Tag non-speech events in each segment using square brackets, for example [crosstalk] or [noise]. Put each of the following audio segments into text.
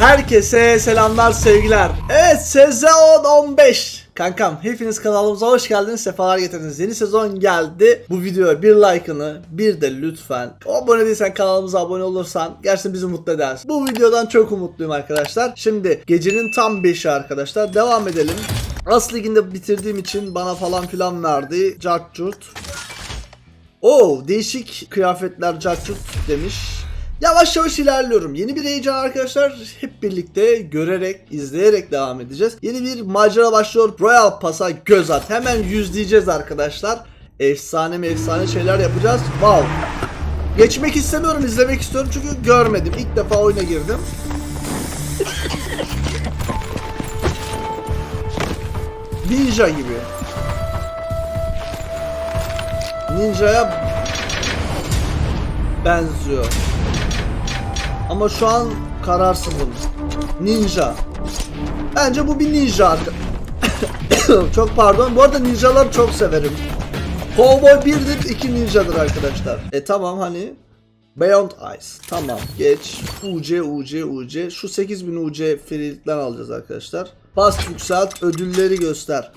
Herkese selamlar sevgiler. Evet sezon 15. Kankam hepiniz kanalımıza hoş geldiniz. Sefalar getirdiniz. Yeni sezon geldi. Bu videoya bir like'ını bir de lütfen abone değilsen kanalımıza abone olursan gerçekten bizi mutlu edersin. Bu videodan çok umutluyum arkadaşlar. Şimdi gecenin tam 5'i arkadaşlar. Devam edelim. As liginde bitirdiğim için bana falan filan verdi. Cart curt. Oo değişik kıyafetler cart demiş. Yavaş yavaş ilerliyorum. Yeni bir heyecan arkadaşlar. Hep birlikte görerek, izleyerek devam edeceğiz. Yeni bir macera başlıyor. Royal Pass'a göz at. Hemen yüzleyeceğiz arkadaşlar. Efsane mi efsane şeyler yapacağız. Wow. Geçmek istemiyorum, izlemek istiyorum çünkü görmedim. İlk defa oyuna girdim. Ninja gibi. Ninja'ya benziyor. Ama şu an kararsızım. Ninja. Bence bu bir ninja. [coughs] çok pardon. Bu arada ninjaları çok severim. Cowboy birdir, iki ninjadır arkadaşlar. E tamam hani Beyond Ice. Tamam geç. UC UC UC. Şu 8000 UC freelikten alacağız arkadaşlar. Bas yükselt ödülleri göster.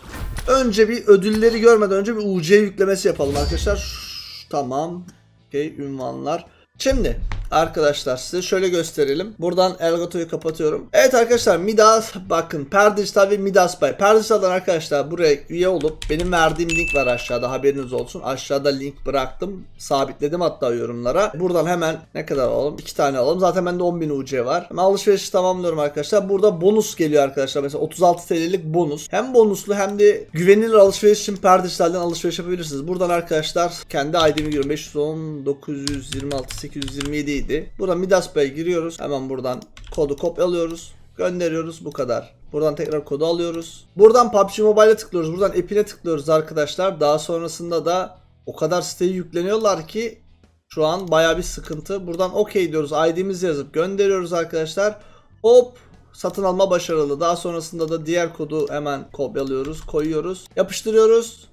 Önce bir ödülleri görmeden önce bir UC yüklemesi yapalım arkadaşlar. Şş, tamam. Okey ünvanlar. Şimdi arkadaşlar size şöyle gösterelim. Buradan Elgato'yu kapatıyorum. Evet arkadaşlar Midas bakın Perdijital ve Midas Bay. Perdijital'dan arkadaşlar buraya üye olup benim verdiğim link var aşağıda haberiniz olsun. Aşağıda link bıraktım. Sabitledim hatta yorumlara. Buradan hemen ne kadar alalım? 2 tane alalım. Zaten bende 10.000 UC var. Hemen alışverişi tamamlıyorum arkadaşlar. Burada bonus geliyor arkadaşlar. Mesela 36 TL'lik bonus. Hem bonuslu hem de güvenilir alışveriş için Perdijital'den alışveriş yapabilirsiniz. Buradan arkadaşlar kendi ID'mi giriyorum. 510 926 827 idi. Buradan Midas Bey'e giriyoruz. Hemen buradan kodu kopyalıyoruz. Gönderiyoruz bu kadar. Buradan tekrar kodu alıyoruz. Buradan PUBG Mobile'e tıklıyoruz. Buradan app'ine tıklıyoruz arkadaşlar. Daha sonrasında da o kadar siteye yükleniyorlar ki şu an baya bir sıkıntı. Buradan OK diyoruz. ID'mizi yazıp gönderiyoruz arkadaşlar. Hop satın alma başarılı. Daha sonrasında da diğer kodu hemen kopyalıyoruz, koyuyoruz, yapıştırıyoruz.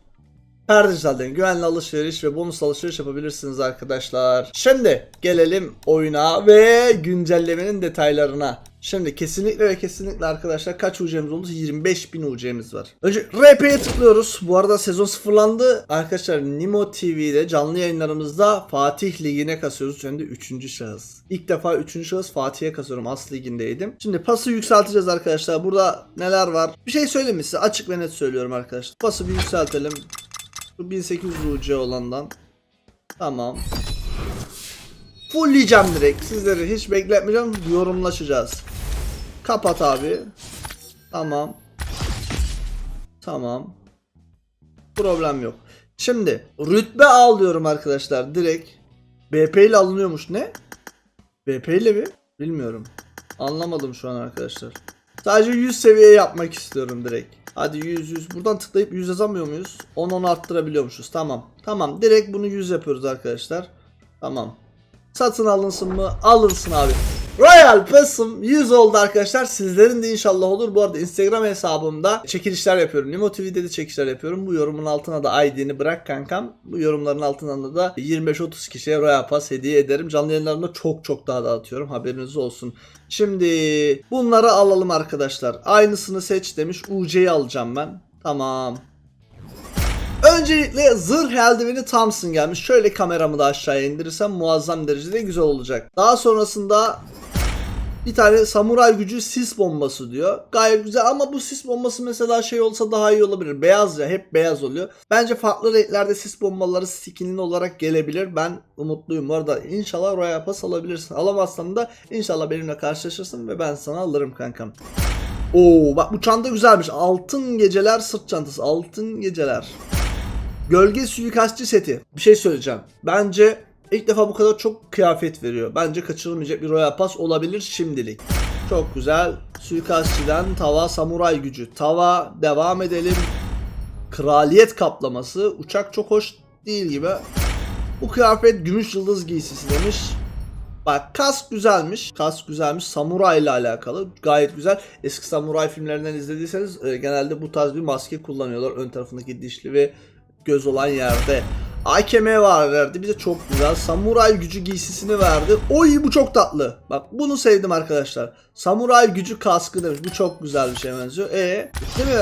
Perdijital'den güvenli alışveriş ve bonus alışveriş yapabilirsiniz arkadaşlar. Şimdi gelelim oyuna ve güncellemenin detaylarına. Şimdi kesinlikle ve kesinlikle arkadaşlar kaç UC'miz oldu? 25.000 UC'miz var. Önce RP'ye tıklıyoruz. Bu arada sezon sıfırlandı. Arkadaşlar Nimo TV'de canlı yayınlarımızda Fatih Ligi'ne kasıyoruz. Hem de 3. şahıs. İlk defa 3. şahıs Fatih'e kasıyorum. As Ligi'ndeydim. Şimdi pası yükselteceğiz arkadaşlar. Burada neler var? Bir şey söyleyeyim mi size? Açık ve net söylüyorum arkadaşlar. Pası bir yükseltelim. Bu 1800 UC olandan. Tamam. Fullleyeceğim direkt. Sizleri hiç bekletmeyeceğim. Yorumlaşacağız. Kapat abi. Tamam. Tamam. Problem yok. Şimdi rütbe alıyorum arkadaşlar direkt. BP ile alınıyormuş ne? BP ile mi? Bilmiyorum. Anlamadım şu an arkadaşlar. Sadece 100 seviye yapmak istiyorum direkt. Hadi 100 100. Buradan tıklayıp 100 yazamıyor muyuz? 10 10 arttırabiliyormuşuz. Tamam. Tamam. Direkt bunu 100 yapıyoruz arkadaşlar. Tamam. Satın alınsın mı? Alınsın abi. Royal Pass'ım 100 oldu arkadaşlar. Sizlerin de inşallah olur. Bu arada Instagram hesabımda çekilişler yapıyorum. Nimo TV'de de çekilişler yapıyorum. Bu yorumun altına da ID'ni bırak kankam. Bu yorumların altına da 25-30 kişiye Royal Pass hediye ederim. Canlı yayınlarımda çok çok daha dağıtıyorum. Haberiniz olsun. Şimdi bunları alalım arkadaşlar. Aynısını seç demiş. UC'yi alacağım ben. Tamam. Öncelikle zırh eldiveni Thompson gelmiş. Şöyle kameramı da aşağıya indirirsem muazzam derecede güzel olacak. Daha sonrasında bir tane samuray gücü sis bombası diyor. Gayet güzel ama bu sis bombası mesela şey olsa daha iyi olabilir. Beyaz ya hep beyaz oluyor. Bence farklı renklerde sis bombaları skinli olarak gelebilir. Ben umutluyum. Bu arada inşallah Royal Pass alabilirsin. Alamazsan da inşallah benimle karşılaşırsın ve ben sana alırım kankam. Oo bak bu çanta güzelmiş. Altın geceler sırt çantası. Altın geceler. Gölge suikastçı seti. Bir şey söyleyeceğim. Bence ilk defa bu kadar çok kıyafet veriyor. Bence kaçırılmayacak bir Royal Pass olabilir şimdilik. Çok güzel. Suikastçıdan tava samuray gücü. Tava devam edelim. Kraliyet kaplaması. Uçak çok hoş değil gibi. Bu kıyafet gümüş yıldız giysisi demiş. Bak kask güzelmiş. Kask güzelmiş. Samuray ile alakalı. Gayet güzel. Eski samuray filmlerinden izlediyseniz e, genelde bu tarz bir maske kullanıyorlar. Ön tarafındaki dişli ve göz olan yerde. AKM var verdi. Bize çok güzel. Samuray gücü giysisini verdi. Oy bu çok tatlı. Bak bunu sevdim arkadaşlar. Samuray gücü kaskı demiş. Bu çok güzel bir şey benziyor. E bitti mi?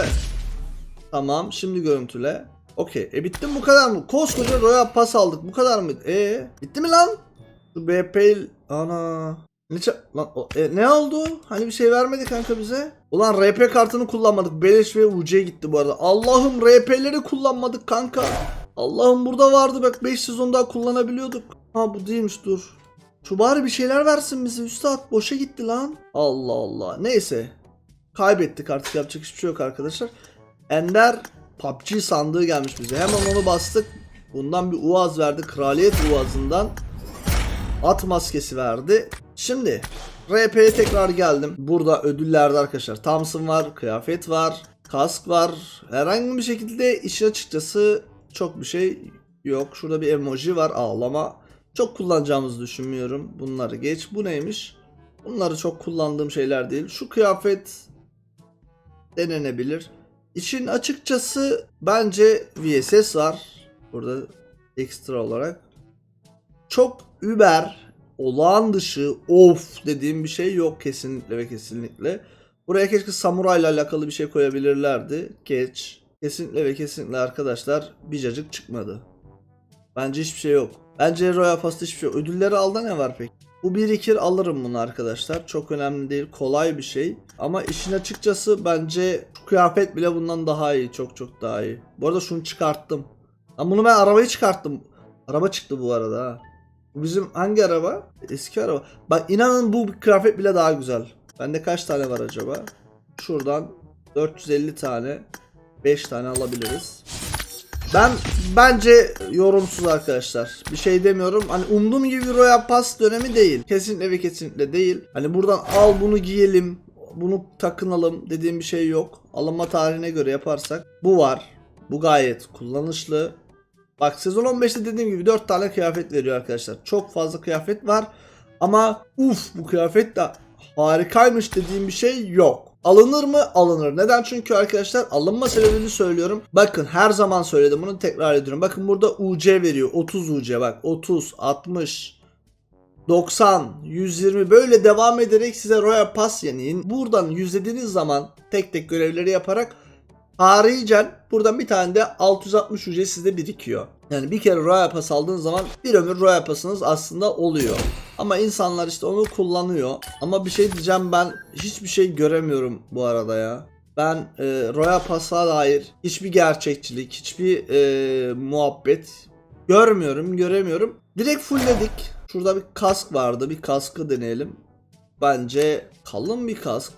Tamam şimdi görüntüle. Okey. E bitti mi bu kadar mı? Koskoca Royal Pass aldık. Bu kadar mı? E bitti mi lan? Şu BP ana. Ne, lan, o- e, ne oldu? Hani bir şey vermedi kanka bize? Ulan RP kartını kullanmadık. Beleş ve UC gitti bu arada. Allah'ım RP'leri kullanmadık kanka. Allah'ım burada vardı bak 5 sezon daha kullanabiliyorduk. Ha bu değilmiş dur. Şu bari bir şeyler versin bize üstad. Boşa gitti lan. Allah Allah. Neyse. Kaybettik artık yapacak hiçbir şey yok arkadaşlar. Ender PUBG sandığı gelmiş bize. Hemen onu bastık. Bundan bir uaz verdi. Kraliyet uazından at maskesi verdi. Şimdi RP'ye tekrar geldim. Burada ödüllerde arkadaşlar Thompson var, kıyafet var, kask var. Herhangi bir şekilde işin açıkçası çok bir şey yok. Şurada bir emoji var ağlama. Çok kullanacağımızı düşünmüyorum. Bunları geç. Bu neymiş? Bunları çok kullandığım şeyler değil. Şu kıyafet denenebilir. İşin açıkçası bence VSS var. Burada ekstra olarak. Çok über, olağan dışı, of dediğim bir şey yok kesinlikle ve kesinlikle. Buraya keşke samurayla alakalı bir şey koyabilirlerdi. Geç. Kesinlikle ve kesinlikle arkadaşlar bir cacık çıkmadı. Bence hiçbir şey yok. Bence Royal Pass'ta hiçbir şey yok. Ödülleri alda ne var peki? Bu birikir alırım bunu arkadaşlar. Çok önemli değil. Kolay bir şey. Ama işin açıkçası bence kıyafet bile bundan daha iyi. Çok çok daha iyi. Bu arada şunu çıkarttım. Lan bunu ben arabayı çıkarttım. Araba çıktı bu arada ha. Bizim hangi araba? Eski araba. Bak inanın bu kıyafet bile daha güzel. Bende kaç tane var acaba? Şuradan 450 tane 5 tane alabiliriz. Ben bence yorumsuz arkadaşlar. Bir şey demiyorum. Hani umduğum gibi Royal Pass dönemi değil. Kesinlikle ve kesinlikle değil. Hani buradan al bunu giyelim. Bunu takınalım dediğim bir şey yok. Alınma tarihine göre yaparsak bu var. Bu gayet kullanışlı. Bak sezon 15'te dediğim gibi 4 tane kıyafet veriyor arkadaşlar. Çok fazla kıyafet var. Ama uf bu kıyafet de harikaymış dediğim bir şey yok. Alınır mı? Alınır. Neden? Çünkü arkadaşlar alınma sebebini söylüyorum. Bakın her zaman söyledim bunu tekrar ediyorum. Bakın burada UC veriyor. 30 UC bak. 30, 60, 90, 120 böyle devam ederek size Royal Pass yeniyin. Buradan yüzlediğiniz zaman tek tek görevleri yaparak haricen buradan bir tane de 660 UC sizde birikiyor. Yani bir kere Royal Pass aldığınız zaman bir ömür Royal Pass'ınız aslında oluyor. Ama insanlar işte onu kullanıyor. Ama bir şey diyeceğim ben hiçbir şey göremiyorum bu arada ya. Ben e, Royal Pass'a dair hiçbir gerçekçilik, hiçbir e, muhabbet görmüyorum, göremiyorum. Direkt fullledik. Şurada bir kask vardı. Bir kaskı deneyelim. Bence kalın bir kask.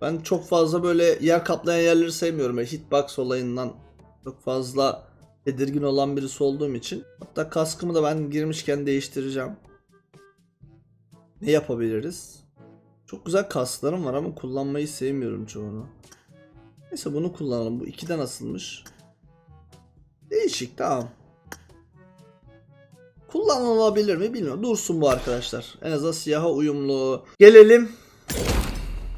Ben çok fazla böyle yer kaplayan yerleri sevmiyorum. Yani hitbox olayından çok fazla tedirgin olan birisi olduğum için. Hatta kaskımı da ben girmişken değiştireceğim. Ne yapabiliriz? Çok güzel kasklarım var ama kullanmayı sevmiyorum çoğunu. Neyse bunu kullanalım. Bu ikiden asılmış. Değişik tamam. Kullanılabilir mi bilmiyorum. Dursun bu arkadaşlar. En azından siyaha uyumlu. Gelelim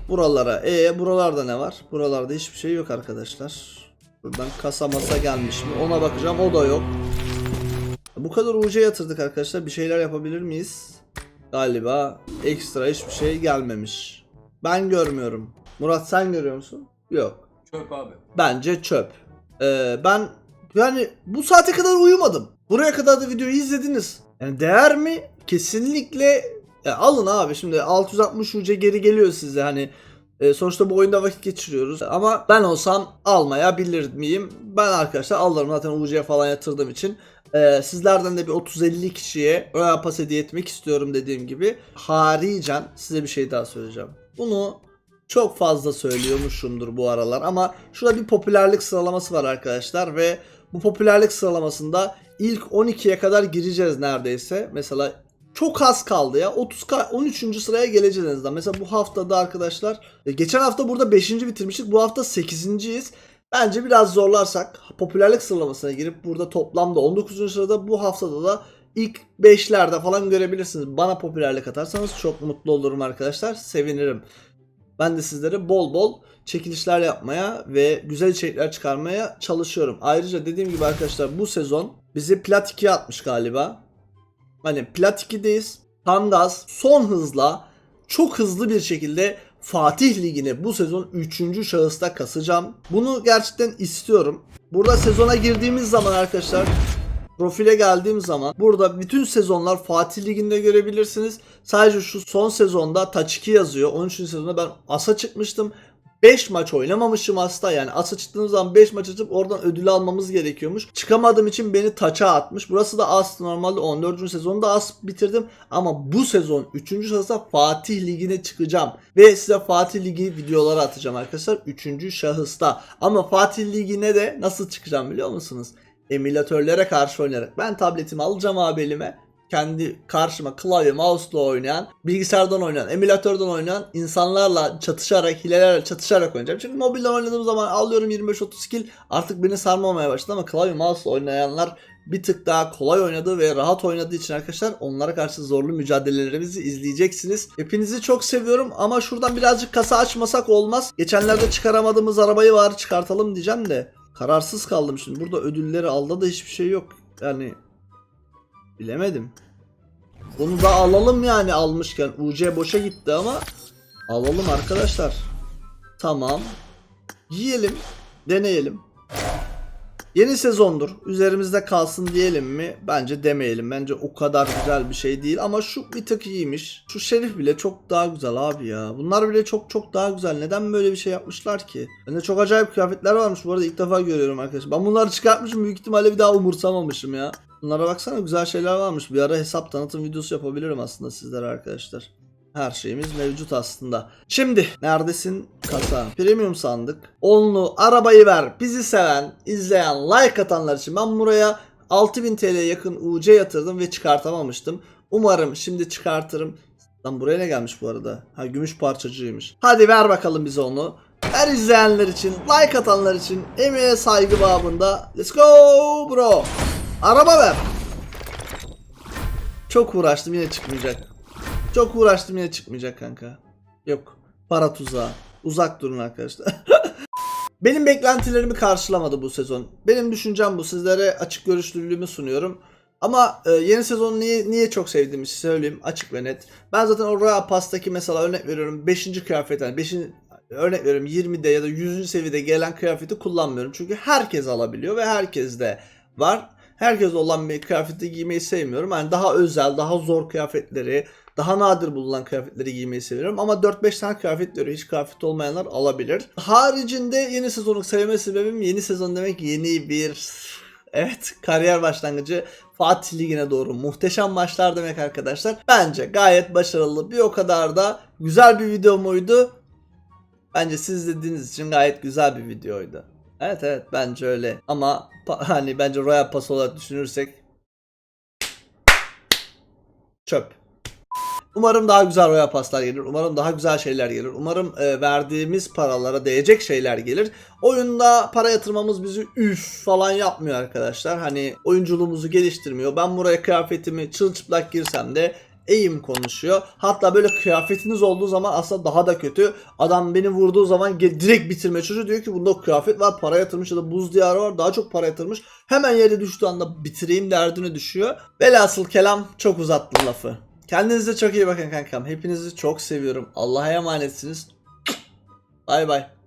buralara. E buralarda ne var? Buralarda hiçbir şey yok arkadaşlar. Buradan kasa masa gelmiş mi? Ona bakacağım. O da yok. Bu kadar UC yatırdık arkadaşlar. Bir şeyler yapabilir miyiz? Galiba ekstra hiçbir şey gelmemiş. Ben görmüyorum. Murat sen görüyor musun? Yok. Çöp abi. Bence çöp. Ee, ben yani bu saate kadar uyumadım. Buraya kadar da videoyu izlediniz. Yani değer mi? Kesinlikle ya alın abi şimdi 660 UC geri geliyor size hani e, sonuçta bu oyunda vakit geçiriyoruz. Ama ben olsam almayabilir miyim? Ben arkadaşlar alırım zaten UC'ye falan yatırdığım için. Ee, sizlerden de bir 30-50 kişiye Royal Pass hediye etmek istiyorum dediğim gibi. Haricen size bir şey daha söyleyeceğim. Bunu çok fazla söylüyormuşumdur bu aralar ama şurada bir popülerlik sıralaması var arkadaşlar ve bu popülerlik sıralamasında ilk 12'ye kadar gireceğiz neredeyse. Mesela çok az kaldı ya. 30 13. sıraya geleceğiz en. Mesela bu haftada arkadaşlar e, geçen hafta burada 5. bitirmiştik. Bu hafta 8.yiz. Bence biraz zorlarsak popülerlik sıralamasına girip burada toplamda 19. sırada bu haftada da ilk 5'lerde falan görebilirsiniz. Bana popülerlik atarsanız çok mutlu olurum arkadaşlar. Sevinirim. Ben de sizlere bol bol çekilişler yapmaya ve güzel içerikler çıkarmaya çalışıyorum. Ayrıca dediğim gibi arkadaşlar bu sezon bizi plat 2'ye atmış galiba. Hani plat 2'deyiz. Tam gaz son hızla çok hızlı bir şekilde Fatih Ligi'ni bu sezon 3. şahısta kasacağım. Bunu gerçekten istiyorum. Burada sezona girdiğimiz zaman arkadaşlar profile geldiğim zaman burada bütün sezonlar Fatih Ligi'nde görebilirsiniz. Sadece şu son sezonda Taç 2 yazıyor. 13. sezonda ben As'a çıkmıştım. 5 maç oynamamışım hasta yani As'a çıktığımız zaman 5 maç atıp oradan ödül almamız gerekiyormuş. Çıkamadığım için beni taça atmış. Burası da As normalde 14. sezonda As bitirdim ama bu sezon 3. şahısta Fatih Ligi'ne çıkacağım. Ve size Fatih Ligi videoları atacağım arkadaşlar 3. şahısta. Ama Fatih Ligi'ne de nasıl çıkacağım biliyor musunuz? Emülatörlere karşı oynayarak. Ben tabletimi alacağım abi elime kendi karşıma klavye mouse'la oynayan, bilgisayardan oynayan, emülatörden oynayan insanlarla çatışarak, hilelerle çatışarak oynayacağım. Çünkü mobilde oynadığım zaman alıyorum 25-30 kill artık beni sarmamaya başladı ama klavye mouse'la oynayanlar bir tık daha kolay oynadığı ve rahat oynadığı için arkadaşlar onlara karşı zorlu mücadelelerimizi izleyeceksiniz. Hepinizi çok seviyorum ama şuradan birazcık kasa açmasak olmaz. Geçenlerde çıkaramadığımız arabayı var çıkartalım diyeceğim de kararsız kaldım şimdi. Burada ödülleri aldı da hiçbir şey yok. Yani Bilemedim. Bunu da alalım yani almışken. UC boşa gitti ama alalım arkadaşlar. Tamam. Yiyelim. Deneyelim. Yeni sezondur. Üzerimizde kalsın diyelim mi? Bence demeyelim. Bence o kadar güzel bir şey değil. Ama şu bir tık iyiymiş. Şu şerif bile çok daha güzel abi ya. Bunlar bile çok çok daha güzel. Neden böyle bir şey yapmışlar ki? Bende çok acayip kıyafetler varmış. Bu arada ilk defa görüyorum arkadaşlar. Ben bunları çıkartmışım. Büyük ihtimalle bir daha umursamamışım ya. Bunlara baksana güzel şeyler varmış. Bir ara hesap tanıtım videosu yapabilirim aslında sizlere arkadaşlar. Her şeyimiz mevcut aslında. Şimdi neredesin kasa? Premium sandık. Onlu arabayı ver. Bizi seven, izleyen, like atanlar için ben buraya 6000 TL yakın UC yatırdım ve çıkartamamıştım. Umarım şimdi çıkartırım. Lan buraya ne gelmiş bu arada? Ha gümüş parçacıymış. Hadi ver bakalım bize onu. Her izleyenler için, like atanlar için emeğe saygı babında. Let's go bro. Araba ver. Çok uğraştım yine çıkmayacak. Çok uğraştım yine çıkmayacak kanka. Yok. Para tuzağı. Uzak durun arkadaşlar. [laughs] Benim beklentilerimi karşılamadı bu sezon. Benim düşüncem bu. Sizlere açık görüşlülüğümü sunuyorum. Ama e, yeni sezonu niye niye çok sevdiğimi söyleyeyim açık ve net. Ben zaten o Royal Pass'taki mesela örnek veriyorum 5. kıyafet yani 5. örnek veriyorum 20'de ya da 100. seviyede gelen kıyafeti kullanmıyorum. Çünkü herkes alabiliyor ve herkes de var. Herkes olan bir kıyafeti giymeyi sevmiyorum. Yani daha özel, daha zor kıyafetleri, daha nadir bulunan kıyafetleri giymeyi seviyorum. Ama 4-5 tane kıyafet veriyor. Hiç kıyafet olmayanlar alabilir. Haricinde yeni sezonu sevme sebebim yeni sezon demek yeni bir Evet kariyer başlangıcı Fatih Ligi'ne doğru muhteşem maçlar demek arkadaşlar. Bence gayet başarılı bir o kadar da güzel bir video muydu? Bence siz izlediğiniz için gayet güzel bir videoydu. Evet evet bence öyle ama hani bence Royal Pass olarak düşünürsek çöp. Umarım daha güzel Royal Pass'lar gelir. Umarım daha güzel şeyler gelir. Umarım e, verdiğimiz paralara değecek şeyler gelir. Oyunda para yatırmamız bizi üf falan yapmıyor arkadaşlar. Hani oyunculuğumuzu geliştirmiyor. Ben buraya kıyafetimi çılçıplak girsem de eğim konuşuyor. Hatta böyle kıyafetiniz olduğu zaman aslında daha da kötü. Adam beni vurduğu zaman direkt bitirme çocuğu diyor ki bunda kıyafet var para yatırmış ya da buz diyarı var daha çok para yatırmış. Hemen yere düştüğü anda bitireyim derdine düşüyor. Velhasıl kelam çok uzattım lafı. Kendinize çok iyi bakın kankam. Hepinizi çok seviyorum. Allah'a emanetsiniz. Bay bay.